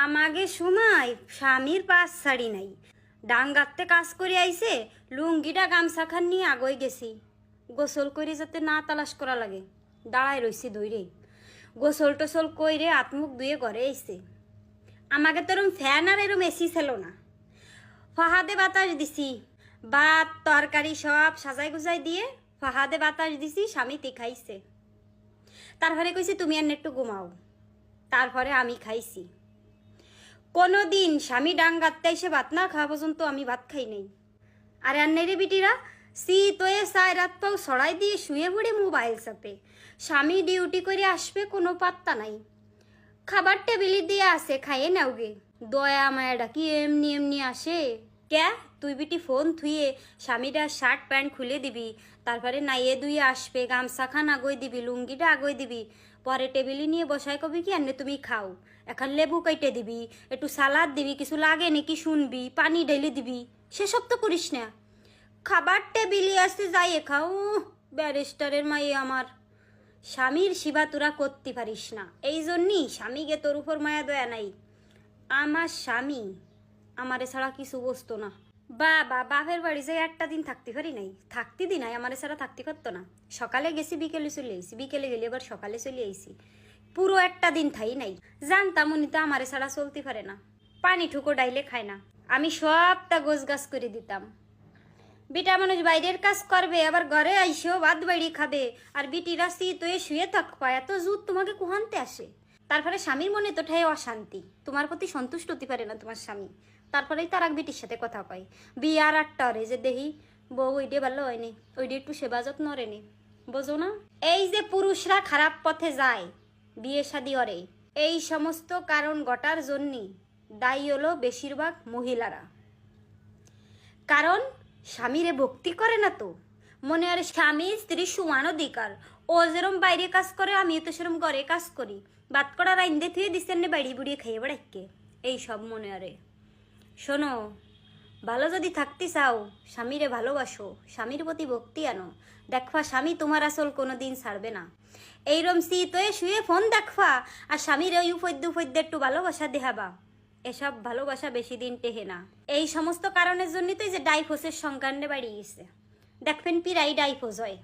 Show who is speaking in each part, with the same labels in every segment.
Speaker 1: আমাগে সময় স্বামীর পাশ ছাড়ি নাই। ডাঙ্গাতে কাজ করে আইছে, লুঙ্গিটা গামছা খান নিয়ে আগই গেছি। গোসল করে যাতে না তালাশ করা লাগে, দাঁড়ায় রইছি দইরে। গোসল টোসল কইরে আত্মুখ দুয়ে ঘরে আইছে। আমাকে তো এরম ফ্যান আর এরম এসি ছিল না। ফাহাদে বাতাস দিছি, ভাত, তরকারি সব সাজাই গুজাই দিয়ে ফাহাদে বাতাস দিছি স্বামীতে খাইছে। তারপরে কইছি, তুমি আর একটু ঘুমাও। তারপরে আমি খাইছি। কোনো দিন স্বামী ডাঙ্গাতে এসে ভাত না খাওয়া পর্যন্ত আমি ভাত খাই নাই। আর আন্নারে বিটিরা, সি তোয়ে সায় রাত পাও সড়াই দিয়ে শুয়ে পড়ে মোবাইল চাপে। স্বামী ডিউটি করে আসবে কোনো পাত্তা নাই। খাবার টেবিলে দিয়ে আসে খাইয়ে নাওগে দয়া মায়াটা কি এমনি এমনি আসে। ক্যা? তুই বিটি ফোন থুয়ে স্বামীরা শার্ট প্যান্ট খুলে দিবি। তারপরে নাইয়ে দুইয়ে আসবে গামছা খান আগই দিবি, লুঙ্গিটা আগই দিবি। পরে টেবিলে নিয়ে বসাই কবি কি আনে তুমি খাও। এখন লেবু কেটে দিবি, একটু সালাদ দিবি, কিছু লাগে নাকি শুনবি, পানি ঢেলে দিবি। সেসব তো করিস না। খাবার টেবিলে আসতে যাইয়ে খাও, ব্যারিস্টারের মাইয়ে আমার। স্বামীর সেবা তোরা করতে পারিস না। এই জন্যই স্বামীকে তোর উপর মায়া দয়া নাই। আমার স্বামী আমারে ছাড়া কিছু বসতো না। বাবা, বাপের বাড়ি যে একটা দিন থাকতে পারি নাই। থাকতে দি নাই, আমার ছাড়া থাকতে পারতো না। সকালে গেছি, বিকেলে চলে আইসি বিকেলে গেলে এবার সকালে চলে আইসি পুরো একটা দিন থাই নাই। জানতাম উনি তো আমারে ছাড়া চলতে পারে না। পানি ঠুকো ডাইলে খায় না। আমি সবটা গোছ গাছ করে দিতাম। বিটা মানুষ বাইরের কাজ করবে, আবার ঘরে আইসেও বাদ বাড়ি খাবে। আর বিটিরা তুই শুয়ে থাকবা এত জুত তোমাকে কুহানতে আসে। তারপরে স্বামীর মনে তো ঠাই অশান্তি। তোমার প্রতি সন্তুষ্ট হতে পারে না তোমার স্বামী। তারপরেই তার এক বিটির সাথে কথা কয়। বিয়ার আটটা রে যে দেহি বউ ওইডে ভালো হয়নি ওইডে একটু সেবা যত্ন রেনি বোঝো না? এই যে পুরুষরা খারাপ পথে যায়, বিয়ে শাদি করে, এই সমস্ত কারণ ঘটার জন্যই দায়ী হলো বেশিরভাগ মহিলারা। কারণ স্বামীরে ভক্তি করে না তো। মনে হয় স্বামী, স্ত্রী সমান অধিকার। ও যেরম বাইরে কাজ করে, আমিও তো সেরম ঘরে কাজ করি। বাদ করা রাইন্দে থুয়ে দিচ্ছেন না বাড়ি বুড়িয়ে খেয়ে বেড়াইকে। এই সব মনে আরে। শোনো, ভালো যদি থাকতে চাও, স্বামীরে ভালোবাসো, স্বামীর প্রতি ভক্তি আনো। দেখবা, স্বামী তোমার আসল কোনো দিন ছাড়বে না। এইরম শীতয়ে শুয়ে ফোন দেখবা, আর স্বামীর ওই উপদ্য উপদ্য একটু ভালোবাসা দেখাবা। এসব ভালোবাসা বেশি দিন টেহে না। এই সমস্ত কারণের জন্যই তো যে ডাইফোসের সংকাণ্ডে বাড়িয়েছে। দেখবেন পিরাই ডাইফোস হয়।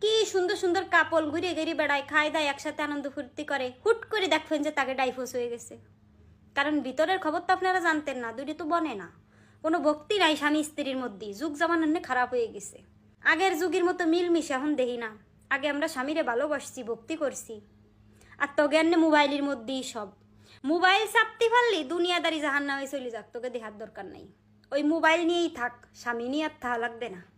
Speaker 1: কি সুন্দর সুন্দর কাপল ঘুরে ঘুরে বেড়ায়, খায় দায়, একসাথে আনন্দ ফুর্তি করে। হুট করে দেখবেন যে তাকে ডাইফোস হয়ে গেছে। কারণ ভিতরের খবর তো আপনারা জানতেন না দুটি তো বনে না। কোনো ভক্তি নাই স্বামী স্ত্রীর মধ্যে, যুগ জামানো খারাপ হয়ে গেছে। আগের যুগের মতো মিলমিশে এখন দেখি না। আগে আমরা স্বামীরে ভালোবাসছি, ভক্তি করছি। আর তজ্ঞানে মোবাইলের মধ্যেই সব। মোবাইল চাপতে পারলি, দুনিয়াদারি জাহান নামে চলে যাক, তোকে দেখার দরকার নাই। ওই মোবাইল নিয়েই থাক, স্বামী নিয়ে আর থাকা লাগবে না।